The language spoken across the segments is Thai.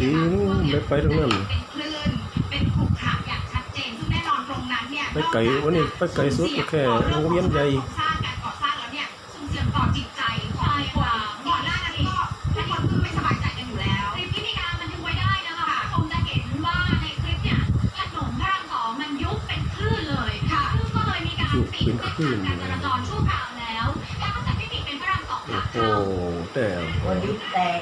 ดีไม่ไปตรงนั้นเป็นคลื่นเป็นขรุขระอย่างชัดเจนซึ่งแน่นอนตรงนั้นเนี่ยไปไกลวันนี้ไปไกลสุดก็แค่โรงเรียนใหญ่โครงสร้างการก่อสร้างแล้วเนี่ยสุ่มเสี่ยงต่อจิตใจของคนก่อนหน้านั้นก็ทุกคนก็ไม่สบายใจกันอยู่แล้วคลิปที่มีการบันทึกไว้ได้นะคะคุณผู้ชมจะเห็นว่าในคลิปเนี่ยถนนพระรามสองมันยุบเป็นคลื่นเลยค่ะซึ่งก็เลยมีการปิดเส้นทางการจราจรชั่วคราวแล้วแล้วก็จะไม่ปิดเป็นพระรามสองโอ้ขาโหเข้าแต่วันยุบแตก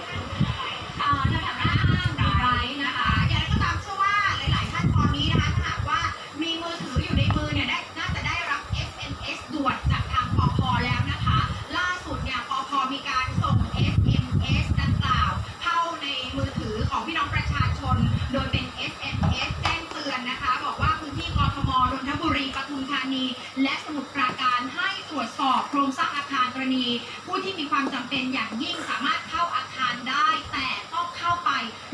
ของพี่น้องประชาชน โดยเป็น SMS แจ้งเตือนนะคะ บอกว่าพื้นที่กทมนนทบุรีปทุมธานี และสมุทรปราการให้ตรวจสอบโครงสร้างอาคารกรณี ผู้ที่มีความจำเป็นอย่างยิ่งสามารถเข้าอาคารได้ แต่ต้องเข้าไป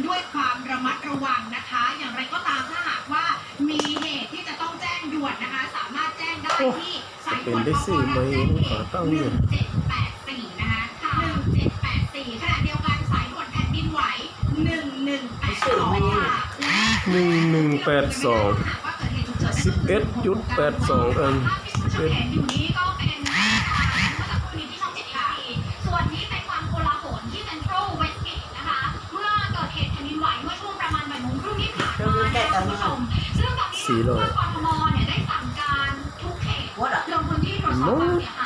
ด้วยความระมัดระวังนะคะ อย่างไรก็ตามถ้าหากว่ามีเหตุที่จะต้องแจ้งด่วนนะคะ สามารถแจ้งได้ที่สายด่วนเป็นได้สี่ไหมขาตั้งหเนี่นึ่ยงเจ็ดแปด หนึ่งหนึ่งแปดสองสิบเอ็ดจุดแปดสองอันเห็นอยู่นี้ก็เป็นเมื่อสักครู่นี้ที่ช่องเจ็ดทีส่วนนี้เป็นความโกลาหลที่เซ็นทรัลเวนต์เกตนะคะเมื่อเกิดเหตุจะมีไหวเมื่อช่วงประมาณหนึ่งโมงรุ่งนี้ผ่านมาซึ่งตอนนี้สี่ร้อยผู้ว่ากทมเนี่ยได้สั่งการทุกเขตวัดอะลงพื้นที่ตรวจสอบความเสียห